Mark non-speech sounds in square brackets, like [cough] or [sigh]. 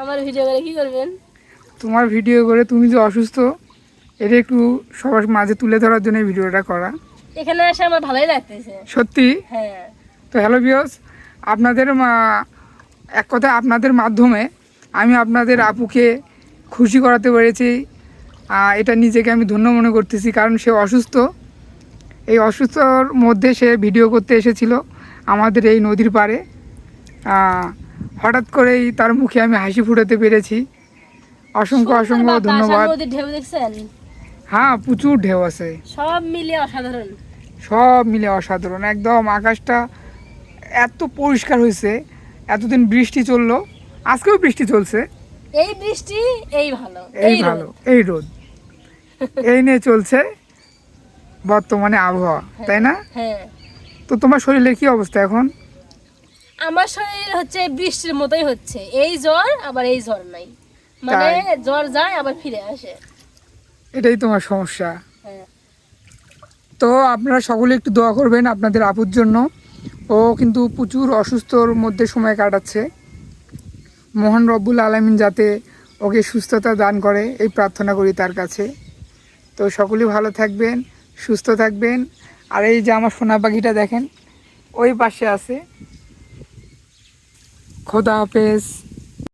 আমার ভিডিও করে কি করবেন? তোমার ভিডিও করে তুমি যে অসুস্থ এটা একটু সবার মাঝে তুলে ধরার জন্য ভিডিওটা করা। এখানে এসে আমার ভালোই লাগতেছে। সত্যি? হ্যাঁ। তো হ্যালো বিয়স আপনাদের এক কথায় আপনাদের মাধ্যমে আমি আপনাদের আপুকে খুশি করাতে পেরেছি। এটা নিজেকে আমি ধন্য মনে করতেছি কারণ সে অসুস্থ। এই অসুস্থর মধ্যে সে ভিডিও করতে এসেছিল আমাদের এই নদীর পাড়ে। হঠাৎ করেই তার মুখে আমি হাসি ফুটাতে পেরেছি। অসংখ্য অসংখ্য ধন্যবাদ। ঢেউ দেখছেন? হ্যাঁ প্রচুর ঢেউ আছে। সব মিলে অসাধারণ। সব মিলে অসাধারণ। একদম আকাশটা এত পরিষ্কার হয়েছে এতদিন বৃষ্টি চলল আজকেও বৃষ্টি চলছে। এই বৃষ্টি এই ভালো এই ভালো এই রোদ। [laughs] এই নিয়ে চলছে বর্তমানে আবহাওয়া তাই না? হ্যাঁ। তো তোমার শরীরের কি অবস্থা এখন? আমার শরীর হচ্ছে বৃষ্টির মতোই হচ্ছে। এই জ্বর আবার এই জ্বর নাই। মানে জ্বর যায় আবার ফিরে আসে। এটাই তোমার সমস্যা। হ্যাঁ। তো আপনারা সকলে একটু দোয়া করবেন আপনাদের আপুর জন্য। ও কিন্তু প্রচুর অসুস্থর মধ্যে সময় কাটাচ্ছে। মোহন রব্বুল আলমিন যাতে ওকে সুস্থতা দান করে এই প্রার্থনা করি তার কাছে। তো সকলেই ভালো থাকবেন সুস্থ থাকবেন। আর এই যে আমার সোনা পাখিটা দেখেন ওই পাশে আছে। খোদা হাফেজ।